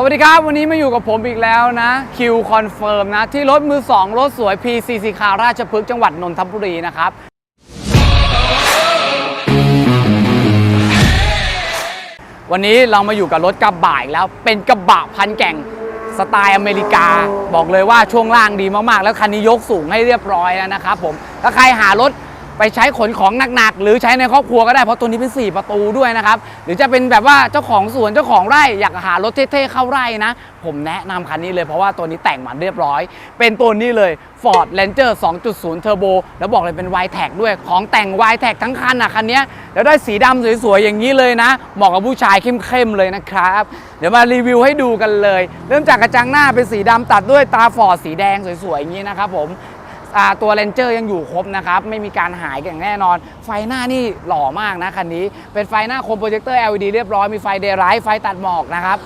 สวัสดีครับ วันนี้มาอยู่กับผมอีกแล้วนะคิวคอนเฟิร์มนะ ที่รถมือ 2 รถสวย PCC คาราชพฤกษ์จังหวัดนนทบุรีนะครับ วันนี้เรามาอยู่กับรถกระบะอีกแล้วเป็นกระบะพันแก่งสไตล์อเมริกา บอกเลยว่าช่วงล่างดีมากๆ แล้วคันนี้ยกสูงให้เรียบร้อยแล้วนะครับผมถ้าใครหารถ ไปใช้ขนของหนักๆหรือใช้ในครอบครัวก็ได้เพราะตัวนี้เป็น 4 ประตูด้วยนะครับ หรือจะเป็นแบบว่าเจ้าของสวนเจ้าของไร่อยากหารถเท่ๆเข้าไร่นะ ผมแนะนำคันนี้เลยเพราะว่าตัวนี้แต่งมาเรียบร้อย เป็นตัวนี้เลย Ford Ranger 2.0 Turbo แล้วบอกเลยเป็น y t e c ด้วยของแต่ง y t e c ทั้งคันอะคันนี้แล้วได้สีดำสวยๆอย่างนี้เลยนะเหมาะกับผู้ชายเข้มๆเลยนะครับ เดี๋ยวมารีวิวให้ดูกันเลย เริ่มจากกระจังหน้าเป็นสีดำตัดด้วยตาฟอร์ดสีแดงสวยๆอย่างนี้นะครับผม ตัวเรนเจอร์ยังอยู่ครบนะครับไม่มีการหายอย่างแน่นอน ไฟหน้านี่หล่อมากนะคันนี้ เป็นไฟหน้าคมโปรเจคเตอร์ LED เรียบร้อยมีไฟเดย์ไรท์ไฟตัดหมอกนะครับ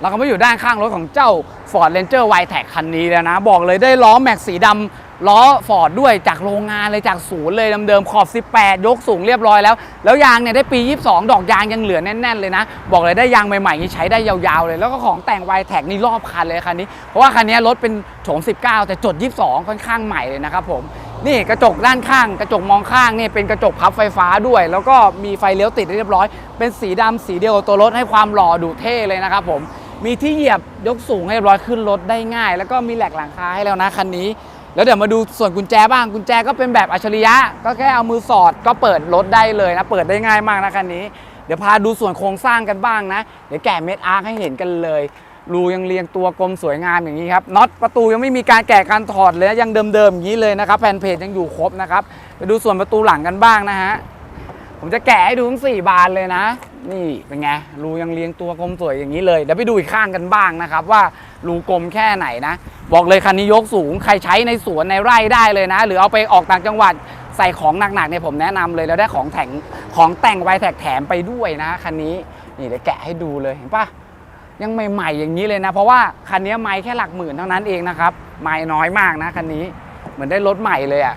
เราก็มาอยู่ด้านข้างรถของเจ้า Ford Ranger y t e c คันนี้แล้วนะ บอกเลยได้ล้อแม็กสีดำ ล้อ Ford ด้วยจากโรงงานเลยจากศูนย์เลยเดิมๆขอบ 18 ยกสูงเรียบร้อยแล้ว แล้วยางเนี่ยได้ปี 22 ดอกยางยังเหลือแน่น ๆ เลยนะ บอกเลยได้ยางใหม่ๆนี่ใช้ได้ยาวๆเลย แล้วก็ของแต่ง y t e c นี่รอบคันเลยคันนี้ เพราะว่าคันนี้รถเป็นโฉม 19 แต่จด 22 ค่อนข้างใหม่เลยนะครับผมนี่กระจกด้านข้าง กระจกมองข้างนี่เป็นกระจกพับไฟฟ้าด้วย แล้วก็มีไฟเลี้ยวติดเรียบร้อย เป็นสีดำสีเดียวกับตัวรถให้ความหล่อดูเท่เลยนะครับผมมีที่เหยียบยกสูงให้เรียบร้อยขึ้นรถได้ง่าย แล้วก็มีแหลกหลังคาให้แล้วนะคันนี้ แล้วเดี๋ยวมาดูส่วนกุญแจบ้างกุญแจก็เป็นแบบอัจฉริยะ ก็แค่เอามือสอดก็เปิดรถได้เลยนะ เปิดได้ง่ายมากนะคันนี้ เดี๋ยวพาดูส่วนโครงสร้างกันบ้างนะ เดี๋ยวแกะเม็ดอาร์คให้เห็นกันเลยรูยังเรียงตัวกลมสวยงามอย่างนี้ครับน็อตประตูยังไม่มีการแกะการถอดเลยนะยังเดิมๆอย่างนี้เลยนะครับแผ่นเพจยังอยู่ครบนะครับไปดูส่วนประตูหลังกันบ้างนะฮะผมจะแกะให้ดูทั้ง4บานเลยนะ นี่เป็นไงรูยังเรียงตัวกลมสวยอย่างนี้เลยเดี๋ยวไปดูอีกข้างกันบ้างนะครับว่ารูกลมแค่ไหนนะ บอกเลยคันนี้ยกสูงใครใช้ในสวนในไร่ได้เลยนะ หรือเอาไปออกต่างจังหวัดใส่ของหนักๆเนี่ยผมแนะนำเลยแล้วได้ของแต่งของแต่งไวแท็กแถมไปด้วยนะคันนี้นี่เดี๋ยวแกะให้ดูเลยเห็นปะยังใหม่ๆอย่างนี้เลยนะ เพราะว่าคันนี้ไม่แค่หลักหมื่นเท่านั้นเองนะครับไม่น้อยมากนะคันนี้เหมือนได้รถใหม่เลยอะ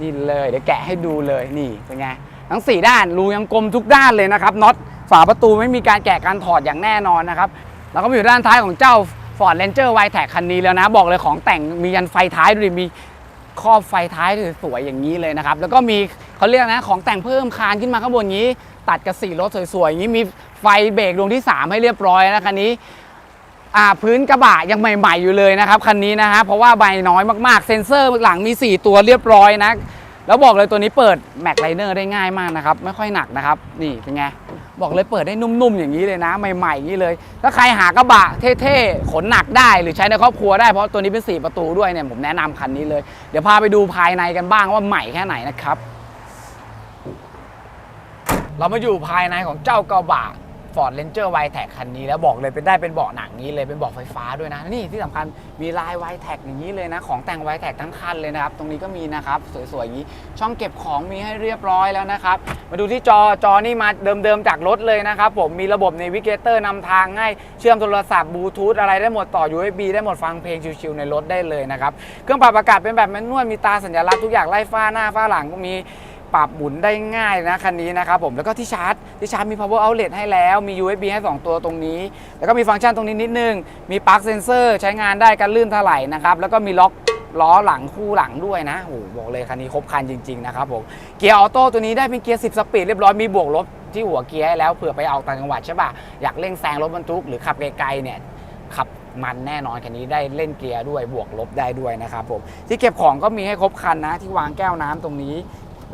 นี่เลยเดี๋ยวแกะให้ดูเลยนี่เป็นไงทั้ง 4 ด้านรูยังกลมทุกด้านเลยนะครับน็อต ฝาประตูไม่มีการแกะการถอดอย่างแน่นอนนะครับ แล้วก็มาอยู่ด้านท้ายของเจ้า Ford Ranger y t e c คันนี้แล้วนะ บอกเลยของแต่งมียันไฟท้ายดูดิมีครอบไฟท้ายสวยๆอย่างนี้เลยนะครับ แล้วก็มีเขาเรียกนะของแต่งเพิ่มคานขึ้นมาข้างบนนี้ ตัดกับสีรถสวยๆอย่างนี้มีไฟเบรกดวงที่ 3 ให้เรียบร้อยนะคันนี้อ่าพื้นกระบะยังใหม่ ๆ อยู่เลยนะครับคันนี้นะฮะเพราะว่าใบน้อยมากๆ เซ็นเซอร์หลังมี 4 ตัวเรียบร้อยนะ แล้วบอกเลยตัวนี้เปิดแม็กไลเนอร์ได้ง่ายมากนะครับ ไม่ค่อยหนักนะครับ นี่เป็นไง บอกเลยเปิดได้นุ่มๆอย่างนี้เลยนะ ใหม่ๆอย่างนี้เลย ถ้าใครหากระบะเท่ๆขนหนักได้หรือใช้ในครอบครัวได้เพราะตัวนี้เป็น 4 ประตูด้วยเนี่ยผมแนะนำคันนี้เลย เดี๋ยวพาไปดูภายในกันบ้างว่าใหม่แค่ไหนนะครับ เรามาอยู่ภายในของเจ้ากระบะ Ford Ranger y t e c คันนี้แล้วบอกเลยเป็นได้เป็นเบาะหนังนี้เลยเป็นเบาะไฟฟ้าด้วยนะ นี่ที่สำคัญมีลาย y t e c อย่างนี้เลยนะ ของแต่ง y t e c ทั้งคันเลยนะครับ ตรงนี้ก็มีนะครับ สวยๆ อย่างนี้ ช่องเก็บของมีให้เรียบร้อยแล้วนะครับ มาดูที่จอจอนี่มาเดิมๆ จากรถเลยนะครับผมมีระบบ Navigator นำทางให้เชื่อมโทรศัพท์บลูทูธอะไรได้หมดต่อ USB ได้หมดฟังเพลงชิวๆในรถได้เลยนะครับเครื่องปรับอากาศเป็นแบบแมนนวลมีตาสัญลักษณ์ทุกอย่างไล่ฟ้าหน้าฟ้าหลังก็มี ปรับหมุนได้ง่ายนะคันนี้นะครับผมแล้วก็ที่ชาร์จที่ชาร์จมี power outlet ให้แล้ว มี USB ให้ 2 ตัวตรงนี้ แล้วก็มีฟังก์ชันตรงนี้นิดนึง มีปลั๊กเซนเซอร์ใช้งานได้กันลื่นถลายนะครับแล้วก็มีล็อกล้อหลังคู่หลังด้วยนะโอ้บอกเลยคันนี้ครบคันจริง ๆ นะครับผมเกียร์ออโต้ตัวนี้ได้เป็นเกียร์ 10 สปีดเรียบร้อยมีบวกลบที่หัวเกียร์ให้แล้วเผื่อไปออกต่างจังหวัดใช่ป่ะอยากเร่งแซงรถบรรทุกหรือขับไกลๆเนี่ยขับมันแน่นอนคันนี้ได้เล่นเกียร์ด้วยบวกลบได้ด้วยนะครับผมที่เก็บของก็มีให้ครบคันนะที่วางแก้วน้ำตรงนี้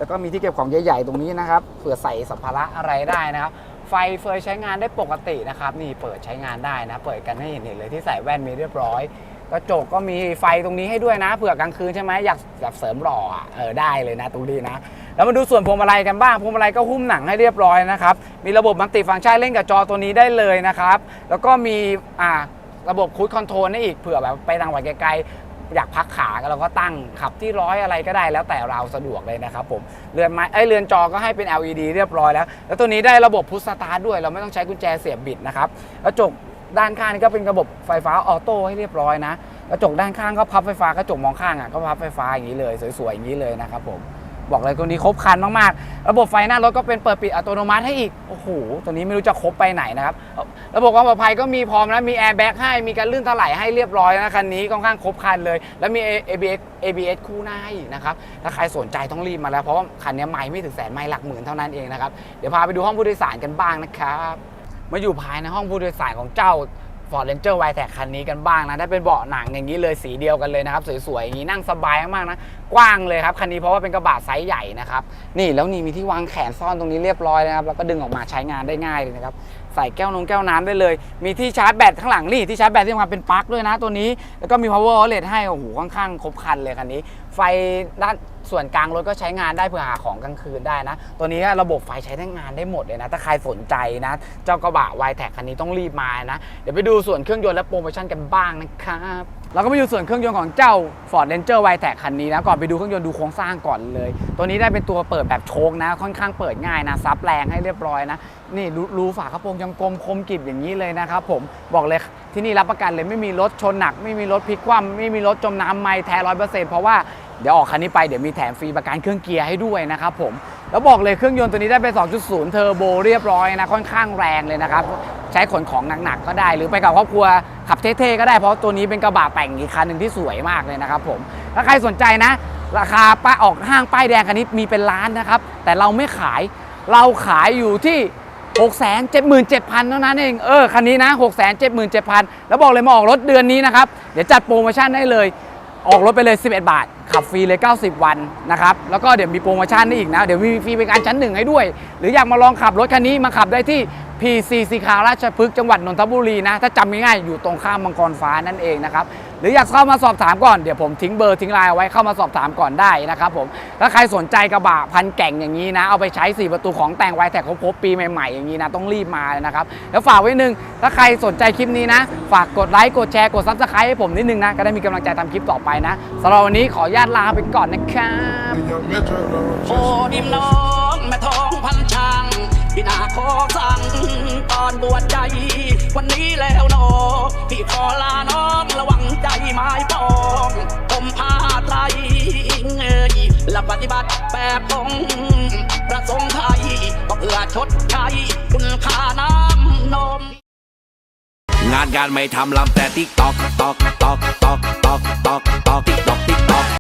แล้วก็มีที่เก็บของใหญ่ๆตรงนี้นะครับเผื่อใส่สัมภาระอะไรได้นะครับไฟเฟยใช้งานได้ปกตินะครับนี่เปิดใช้งานได้นะ เปิดกันให้เห็นเลยที่ใส่แว่นมีเรียบร้อยกระจกก็มีไฟตรงนี้ให้ด้วยนะเผื่อกลางคืนใช่ไหมอยากแบบเสริมหล่ออะเออได้เลยนะตรงนี้นะ แล้วมาดูส่วนพวงมาลัยกันบ้างพวงมาลัยก็หุ้มหนังให้เรียบร้อยนะครับ มีระบบมัลติฟังก์ชันเล่นกับจอตัวนี้ได้เลยนะครับ แล้วก็มีอ่าระบบคูดคอนโทรลนี่อีกเผื่อแบบไปต่างจังหวัดไกลๆ อยากพักขาเราก็ตั้งขับที่ร้อยอะไรก็ได้แล้วแต่เราสะดวกเลยนะครับผมเรือนไม้ไอเรือนจอก็ให้เป็น LED เรียบร้อยแล้ว แล้วตัวนี้ได้ระบบพุชสตาร์ทด้วย เราไม่ต้องใช้กุญแจเสียบบิดนะครับกระจกด้านข้างนี่ก็เป็นระบบไฟฟ้าออโต้ให้เรียบร้อยนะกระจกด้านข้างก็พับไฟฟ้ากระจกมองข้างอะก็พับไฟฟ้าอย่างนี้เลย สวยๆอย่างนี้เลยนะครับผม บอกเลยตัวนี้ครบครันมากๆ ระบบไฟหน้ารถก็เป็นเปิดปิดอัตโนมัติให้อีก โอ้โห ตัวนี้ไม่รู้จะครบไปไหนนะครับ ระบบความปลอดภัยก็มีพร้อมแล้วมีแอร์แบ็กให้ มีการลื่นถลายให้เรียบร้อยนะคันนี้ค่อนข้างครบครันเลย แล้วมี ABS ABS คู่หน้าอีกนะครับ ถ้าใครสนใจต้องรีบมาแล้ว เพราะว่าคันนี้ไม่ไม่ถึงแสนไม่หลักหมื่นเท่านั้นเองนะครับ เดี๋ยวพาไปดูห้องผู้โดยสารกันบ้างนะครับ มาอยู่ภายในห้องผู้โดยสารของเจ้า Ford Ranger w i t e c คันนี้กันบ้างนะได้เป็นเบาะหนังอย่างนี้เลยสีเดียวกันเลยนะครับสวยๆอย่างนี้นั่งสบายมากๆนะกว้างเลยครับคันนี้เพราะว่าเป็นกระบะไซส์ใหญ่นะครับนี่แล้วนี่มีที่วางแขนซ่อนตรงนี้เรียบร้อยนะครับแล้วก็ดึงออกมาใช้งานได้ง่ายเลยนะครับใส่แก้วนงแก้วน้ำได้เลย มีที่ชาร์จแบตข้างหลังนี่ที่ชาร์จแบตที่ทำงานเป็นปลั๊กด้วยนะตัวนี้แล้วก็มี power outlet ให้โอ้โหค่อนข้างครบครันเลยคันนี้ ไฟด้านส่วนกลางรถก็ใช้งานได้เพื่อหาของกลางคืนได้นะ ตัวนี้ระบบไฟใช้ได้งานได้หมดเลยนะ ถ้าใครสนใจนะ เจ้ากระบะ y t แทคันนี้ต้องรีบมานะ เดี๋ยวไปดูส่วนเครื่องยนต์และโปรโมชั่นกันบ้างนะครับเราก็ไปดูส่วนเครื่องยนต์ของเจ้า Ford Ranger y t แทคันนี้นะ ก่อนไปดูเครื่องยนต์ดูโครงสร้างก่อนเลย ตัวนี้ได้เป็นตัวเปิดแบบโชคนะ ค่อนข้างเปิดง่ายนะซับแรงให้เรียบร้อยนะ นี่รูรูฝากระโปรงยังกลมคมกริบอย่างนี้เลยนะครับผมบอกเลยที่นี่รับประกันเลยไม่มีรถชนหนัก ไม่มีรถพลิกคว่ำไม่มีรถจมน้ำไม่แท้ร้อยเปอร์เซ็นต์เพราะว่า เดี๋ยวออกคันนี้ไปเดี๋ยวมีแถมฟรีประกันเครื่องเกียร์ให้ด้วยนะครับผมแล้วบอกเลยเครื่องยนต์ตัวนี้ได้เป็น 2.0 เทอร์โบเรียบร้อยนะค่อนข้างแรงเลยนะครับใช้ขนของหนักๆก็ได้ หรือไปกับครอบครัวขับเท่ๆก็ได้เพราะตัวนี้เป็นกระบะแต่งอีกคันหนึ่งที่สวยมากเลยนะครับผมถ้าใครสนใจนะ ราคาป้าออกห้างป้ายแดงคันนี้มีเป็นล้านนะครับแต่เราไม่ขายเราขายอยู่ที่6 7 7 0 0 0 เท่านั้นเอง เออ คันนี้นะ 6 7 7 0 0 0 แล้วบอกเลยมาออกรถเดือนนี้นะครับ เดี๋ยวจัดโปรโมชั่นได้เลย ออกรถไปเลย 11 บาท ขับฟรีเลย 90 วันนะครับแล้วก็เดี๋ยวมีโปรโมชั่นนี่อีกนะ เดี๋ยวมีฟรีเป็นการชั้นหนึ่งให้ด้วย หรืออยากมาลองขับรถคันนี้มาขับได้ที่ PCC คาราชพฤกษ์จังหวัดนนทบุรีนะ ถ้าจำง่ายๆอยู่ตรงข้ามมังกรฟ้านั่นเองนะครับ หรืออยากเข้ามาสอบถามก่อนเดี๋ยวผมทิ้งเบอร์ทิ้งไลน์เอาไว้เข้ามาสอบถามก่อนได้นะครับผมถ้าใครสนใจกระบะพันแก่งอย่างนี้นะ เอาไปใช้ 4 ประตูของแต่งไวแท็กครบปีใหม่ๆอย่างนี้นะต้องรีบมาเลยนะครับแล้วฝากไว้หนึ่งถ้าใครสนใจคลิปนี้นะ ฝากกดไลค์กดแชร์กดซับสไครต์ให้ผมนิดนึงนะก็ได้มีกำลังใจทำคลิปต่อไปนะสำหรับวันนี้ขออนุญาตลาไปก่อนนะครับโอ้นิ่มน้อ พี่นาขอสั่งตอนบวชใจ วันนี้แล้วนอพี่ขอลาน้องระวังใจไม้ปองผมพาไตรเอ้ยและปฏิบัติแบบองประสงค์ไทยก็เพื่อชดใช้คุณค่าน้ำนมงานการไม่ทำลำแต่ติ๊กตอกตอกตอกตอกตอกตอกตอกติ๊กตอกติ๊กตอก